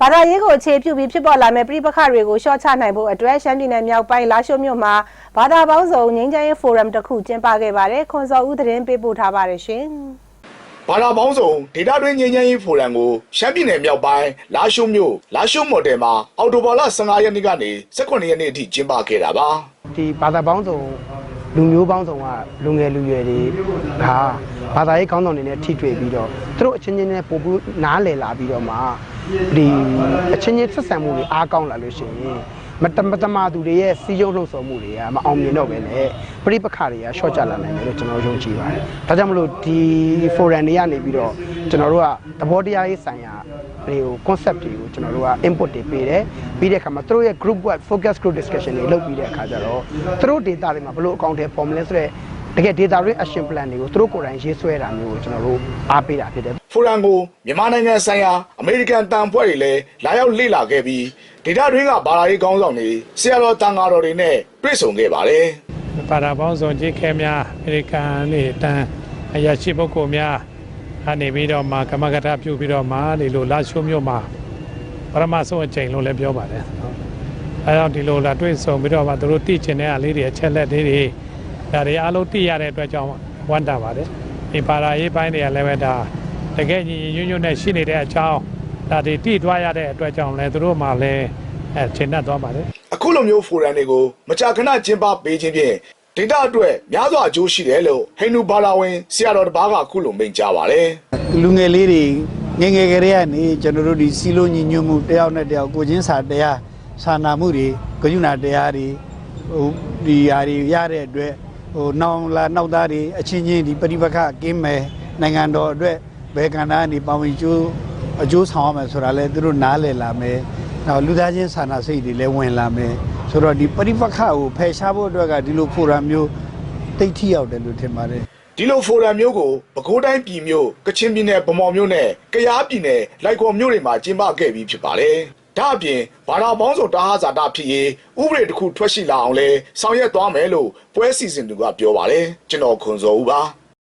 ဘာသာရေးကိုအခြေပြုပြီးဖြစ်ပေါ်လာမဲ့ပြည်ပခါတွေကိုရှော့ချနိုင်ဖို့အတွက်ရှမ်းပြည်နယ်မြောက်ပိုင်းလာရှိုးမြို့မှာဘာသာပေါင်းစုံငြိမ်းချမ်းရေးဖိုရမ်တစ်ခုကျင်းပခဲ့ပါတယ်ခွန်စော်ဦးသတင်းပေးပို့ထားပါတယ်ရှင်ဘာသာပေါင်းစုံဒေတာတွင်းငြိမ်းချမ်းရေးဖိုရမ်ကိုရှမ်းပြည်နယ်မြောက်ပိုင်းလာရှိုးမြို့လာရှိုးမော်တယ်မှာအော်တိုဘာလ15ရက်နေ့ကနေ18ရက်နေ့အထိကျင်းပခဲ့တာပါဒီဘာသာပေါင်းစုံလူမျိုးပေါင်းစုံကလူငယ်လူရွယ်တွေကဘာသာရေးကောင်းဆောင်တွေနဲ့ထိတွေ့ပြီးတော့သူတို့အချင်းချင်းနဲ့ပို့ပြီးနားလည်လာပြီးတော့မှ ဒီအချင်းချင်းဆက်ဆံမှုတွေအားကောင်းလာလို့ရှိရင်မတမတမာသူတွေရဲ့စီးရုံးလှုပ်ဆော်မှုတွေကမအောင်မြင်တော့ပဲနဲ့ပြိပခါတွေကရှော့ချလာနိုင်တယ်လို့ကျွန်တော်ယုံကြည်ပါတယ်။ဒါကြောင့်မလို့ဒီ forum တွေကနေပြီးတော့ကျွန်တော်တို့ကသဘောတရားရေးဆိုင်ရာတွေကို concept တွေကိုကျွန်တော်တို့က input တွေပေးတယ်ပြီးတဲ့အခါမှာသူတို့ရဲ့ group work focus group discussion တွေလုပ်ပြီးတဲ့အခါကျတော့သူတို့ data တွေမှာဘယ်လိုအကောင့်တွေပေါ်မလဲဆိုတော့ တကယ် data တွေ action plan တွေကိုသူတို့ကိုယ်တိုင်ရေးဆွဲတာမျိုးကိုကျွန်တော်တို့အားပေးတာဖြစ်တယ်ဖိုရမ်ကိုမြန်မာနိုင်ငံဆိုင်ရာအမေရိကန်တန်ဖွဲ့တွေလည်းလာရောက်လေ့လာခဲ့ပြီးဒေတာတွင်းကဘာသာရေးကောင်းဆောင်တွေဆရာတော်တန်ဃာတော်တွေနဲ့တွေ့ဆုံခဲ့ပါတယ်ပါတာပေါင်းစုံကြီးခဲများအမေရိကန်နေတန်အရာရှိပုဂ္ဂိုလ်များအနေပြီးတော့မှကမ္မကထပြုပြီးတော့မှဒီလိုလာရှိုးမြို့မှာပရမဆုံးအချိန်လို့လည်းပြောပါတယ်အဲကြောင့်ဒီလိုလာတွေ့ဆုံပြီးတော့မှသူတို့သိချင်တဲ့အလေးတွေအချက်လက်တွေတွေ ဒါတွေအားလုံးသိရတဲ့အတွက်ကြောင့်ဝမ်းတာပါတယ်ဒီပါရာရေးပိုင်းတွေကလည်းပဲဒါတကယ်ညီညီညွတ်ညွတ်နဲ့ရှိနေတဲ့အကြောင်းဒါတွေတည်သွားရတဲ့အတွက်ကြောင့်လည်းသူတို့မှလည်းအဲရှင်းတတ်သွားပါတယ်အခုလိုမျိုးဖိုရမ်တွေကိုမကြာခဏကျင်းပပေးခြင်းဖြင့်ဒေတာအတွက်များစွာအကျိုးရှိတယ်လို့ဟိန္ဒူဘာသာဝင်ဆရာတော်တစ်ပါးကအခုလိုမိန့်ကြားပါတယ်လူငယ်လေးတွေငယ်ငယ်ကလေးကနေကျွန်တော်တို့ဒီစီလိုညီညွတ်မှုတယောက်နဲ့တယောက်ကိုချင်းစာတရားစာနာမှုတွေဂရုဏာတရားတွေဟိုဒီဟာတွေရတဲ့အတွက် ဟိုနောင်လာနောက်သားတွေအချင်းချင်းဒီပရိပခကင်းမယ်နိုင်ငံတော်အတွက်ဘယ်ကဏ္ဍကနေပါဝင်ကျိုးအကျိုးဆောင်ရမယ်ဆိုတာလဲသူတို့နားလည်လာမယ်နောက်လူသားချင်းစာနာစိတ်တွေလည်းဝင်လာမယ်ဆိုတော့ဒီပရိပခကိုဖယ်ရှားဖို့အတွက်ကဒီလိုဖိုရမ်မျိုးတိတ်ထိရောက်တယ်လို့ထင်ပါတယ်ဒီလိုဖိုရမ်မျိုးကိုပဲခူးတိုင်းပြည်မျိုးကချင်ပြည်နယ်ဗမော်မျိုးနဲ့ကယားပြည်နယ်လိုက်ကော်မျိုးတွေမှာကျင်းပခဲ့ပြီးဖြစ်ပါတယ်။ ဒါအပြင်ဘာသာပေါင်းစုံတာဟာဇာတာဖြစ်ရေးဥပဒေတစ်ခုထွက်ရှိလာအောင်လဲဆောင်ရွက်သွားမယ်လို့ပွဲစီစဉ်သူကပြောပါတယ်။ကျွန်တော်ခွန်စောဦးပါ။